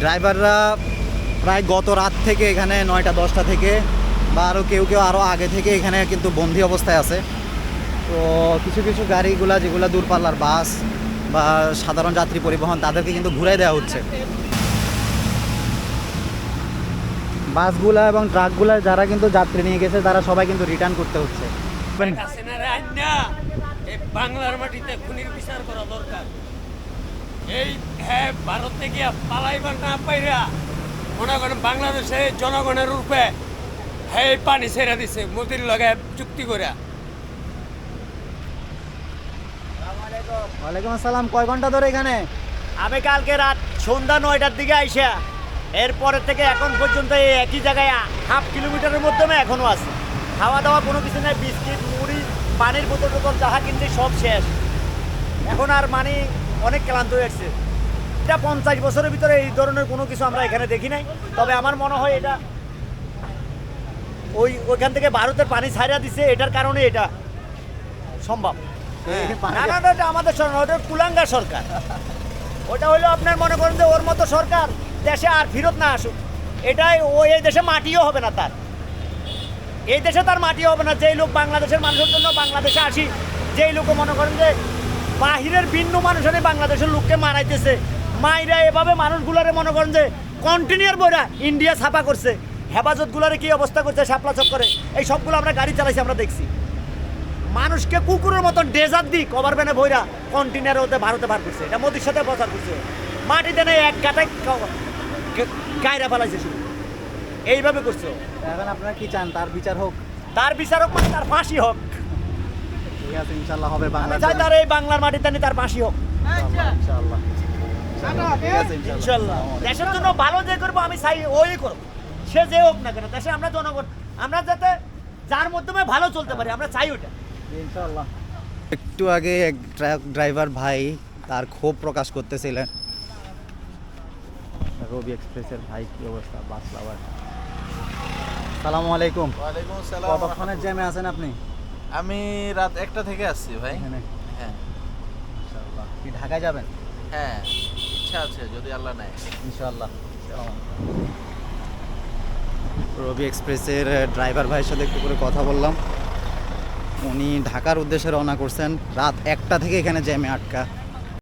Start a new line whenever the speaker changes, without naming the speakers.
ড্রাইভাররা প্রায় গত রাত থেকে এখানে নয়টা, দশটা থেকে বা আরও কেউ কেউ আরও আগে থেকে এখানে কিন্তু বন্দি অবস্থায় আছে। তো কিছু কিছু গাড়িগুলা যেগুলো দূরপাল্লার বাস বা সাধারণ যাত্রী পরিবহন তাদেরকে কিন্তু ঘুরে দেওয়া হচ্ছে। বাসগুলা এবং ট্রাকগুলা যারা কিন্তু যাত্রী নিয়ে গেছে, তারা সবাই কিন্তু রিটার্ন করতে হচ্ছে।
বাংলার মাটিতে খুনির বিচার করা দরকার। এই হ্যাঁ ভারত থেকে পালাইবার না পাইরা মনে করেন বাংলাদেশে জনগণের রূপে হ্যাঁ পানি ছেড়ে দিছে মোদির লগে চুক্তি করে
ওয়ালাইকুম আসসালাম কয় ঘণ্টা ধরে এখানে?
আমি কালকে রাত সন্ধ্যা নয়টার দিকে আইসা এরপরে থেকে এখন পর্যন্ত এই একই জায়গায় হাফ কিলোমিটারের মাধ্যমে এখনও আছে। খাওয়া দাওয়া কোনো কিছু নেই বিস্কিট মুড়ি পানির বোতল টোতল যাহা কিনতে সব শেষ। এখন আর মানে অনেক ক্লান্ত হয়ে আসছে এটা পঞ্চাশ বছরের ভিতরে এই ধরনের কোনো কিছু আমরা এখানে দেখি নাই। তবে আমার মনে হয় এটা ওই ওইখান থেকে ভারতের পানি ছাড়িয়া দিছে এটার কারণে এটা সম্ভব। না না না, এটা আমাদের সরকার ওটা কুলাঙ্গা সরকার। ওটা হলো আপনার মনে করেন যে ওর মতো সরকার দেশে আর ফিরত না আসুক। এটাই ও এই দেশে মাটিও হবে না তার। এই দেশে তার মাটিও হবে না। যেই লোক বাংলাদেশের মানুষের জন্য বাংলাদেশে আসি যেই লোক মনে করেন যে বাহিরের ভিন্ন মানুষের বাংলাদেশের লোককে মারাইতেছে। মাইরা এভাবে মানুষগুলারে মনে করেন যে কন্টিনিউর বইরা ইন্ডিয়া ছাপা করছে। হেফাজতগুলারে কি অবস্থা করছে শাপলা চক্করে? এই সবগুলো আমরা গাড়ি চালাইছি আমরা দেখছি। মানুষকে কুকুরের মতন ডেজার দিক কভার ব্যানে বইরা কন্টেনারে ওতে ভারতে বার করছে। এটা মোদির সাথে প্রচার করছে। মাটিতে নেই এক কাটায় গায়রা ফেলাইছে শুধু। এইভাবে করছে।
এখন আপনারা কি চান তার বিচার হোক?
তার বিচার হোক মানে তার ফাঁসি হোক।
ঠিক আছে ইনশাল্লাহ হবে বাংলা
চাই তার এই বাংলার মাটিতে তার হোক।
ইনশাল্লাহ ঠিক
দেশের জন্য ভালো যে করব আমি চাই ওই করব সে যে হোক না কেন দেশে আমরা জনগণ আমরা যাতে যার মাধ্যমে ভালো চলতে পারি আমরা চাই ওটা
ইনশাল্লাহ একটু আগে এক ট্রাক ড্রাইভার ভাই তার ক্ষোভ প্রকাশ করতেছিলেন। রবি এক্সপ্রেসের ভাই কি অবস্থা? Bus lover. সালামু আলাইকুম।
আসসালাম।
কতক্ষণের জ্যামে আছেন আপনি?
আমি রাত একটা থেকে আসছি ভাই।
এখানে?
হ্যাঁ।
কি ঢাকায় যাবেন?
হ্যাঁ ইচ্ছা আছে যদি আল্লাহ নেয়।
ইনশাল্লাহ রবি এক্সপ্রেসের ড্রাইভার ভাইয়ের সাথে একটু করে কথা বললাম। উনি ঢাকার উদ্দেশ্যে রওনা করছেন। রাত একটা থেকে এখানে জ্যামে আটকা।